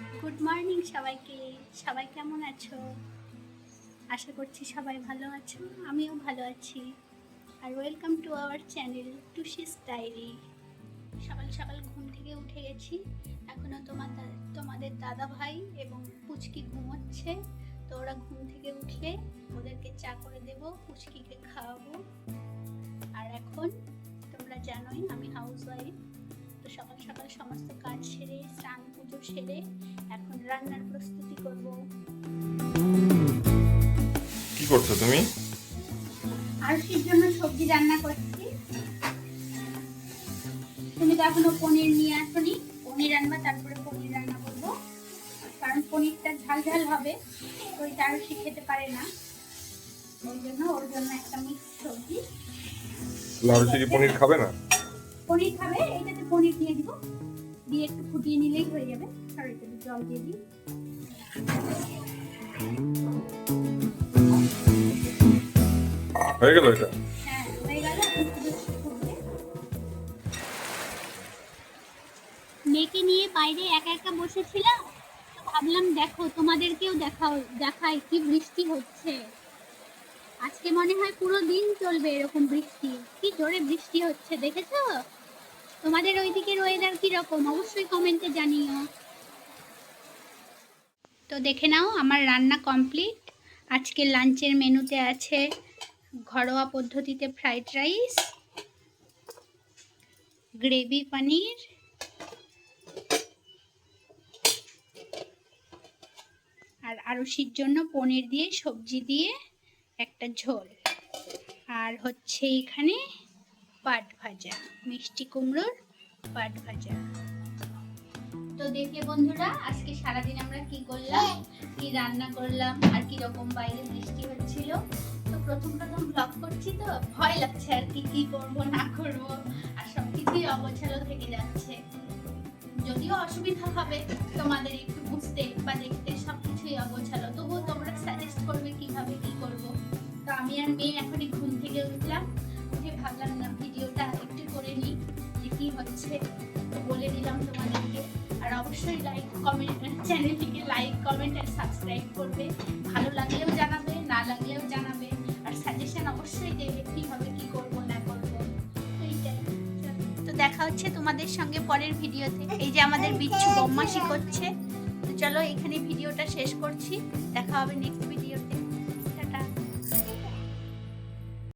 Good morning সবাইকে। সবাই কেমন আছো? আশা করছি সবাই ভালো আছো, আমিও ভালো আছি। আর welcome to our channel Tusi's diary সকাল সকাল ঘুম থেকে উঠে গেছি। এখনও তোমার তোমাদের দাদা ভাই এবং পুচকি ঘুমোচ্ছে। তো ওরা ঘুম থেকে উঠলে ওদেরকে চা করে দেবো, পুচকিকে খাওয়াবো। আর এখন তোমরা জানোই আমি হাউস ওয়াইফ তো সকাল সকাল সমস্ত কাজ সেরে স্নান পুজো সেরে এখন রান্নার প্রস্তুতি করব। কি করছ তুমি? আরশির জন্য সবজি রান্না করছি। তুমি তো এখনও পনির নিয়ে আসনি। পনির আনবা তারপরে পনির রান্না করব। কারণ পনিরটা ঝাল ঝাল হবে তো ওইটা আরশি খেতে পারে না। ওই জন্য ওর জন্য একটা মিক্স সবজি। লাড়ুচি কি পনির খাবে না? পনির খাবে এইটাতে পনির দিয়ে দিব। দিয়ে একটু ফুটিয়ে নিলেই হয়ে যাবে। আর এটাতে জল দিয়ে দিই। হয়ে গেল এটা? হ্যাঁ মেয়েকে নিয়ে বাইরে একা একা বসেছিলাম। তো ভাবলাম দেখো তোমাদেরকেও দেখাও দেখাই কি বৃষ্টি হচ্ছে। আজকে মনে হয় পুরো দিন চলবে এরকম বৃষ্টি। কি জোরে বৃষ্টি হচ্ছে দেখেছ? তোমাদের ওইদিকের ওয়েদার কীরকম? অবশ্যই কমেন্টে জানিও। তো দেখে নাও, আমার রান্না কমপ্লিট। আজকে লাঞ্চের মেনুতে আছে ঘরোয়া পদ্ধতিতে ফ্রাইড রাইস, গ্রেভি পনির, আর আরশির জন্য পনির দিয়ে সবজি দিয়ে একটা ঝোল। আর হচ্ছে এখানে পাট ভাজা, মিষ্টি কুমড়োর পাট ভাজা। তো দেখলে বন্ধুরা, আজকে সারাদিন আমরা কি করলাম? কি রান্না করলাম? আর কি রকম বাইরে বৃষ্টি হচ্ছিল? তো প্রথম প্রথম ব্লগ করছি তো, ভয় লাগছে আর কি কি করব, না করব, আর সব কিছুই অগোছালো থেকে যাচ্ছে। যদিও অসুবিধা হবে তোমাদের একটু বুঝতে বা দেখতে সব কিছুই অগোছালো। তবুও তোমরা সাজেস্ট করবে কীভাবে কি করব। তো আমি আর মেয়ে এখনই ঘুম থেকে উঠলাম, উঠে ভাবলাম না হচ্ছে বলে দিলাম তোমাদেরকে। আর অবশ্যই লাইক কমেন্ট চ্যানেলটিকে লাইক কমেন্ট আর সাবস্ক্রাইব করবে। ভালো লাগলেও জানাবে না লাগলেও জানাবে। আর সাজেশন অবশ্যই দেবে কীভাবে কি করব না করব। তো দেখা হচ্ছে তোমাদের সঙ্গে পরের ভিডিওতে। এই যে আমাদের বিচ্ছু বম্মাসি করছে। তো চলো এখানে ভিডিওটা শেষ করছি। দেখা হবে নেক্সট ভিডিও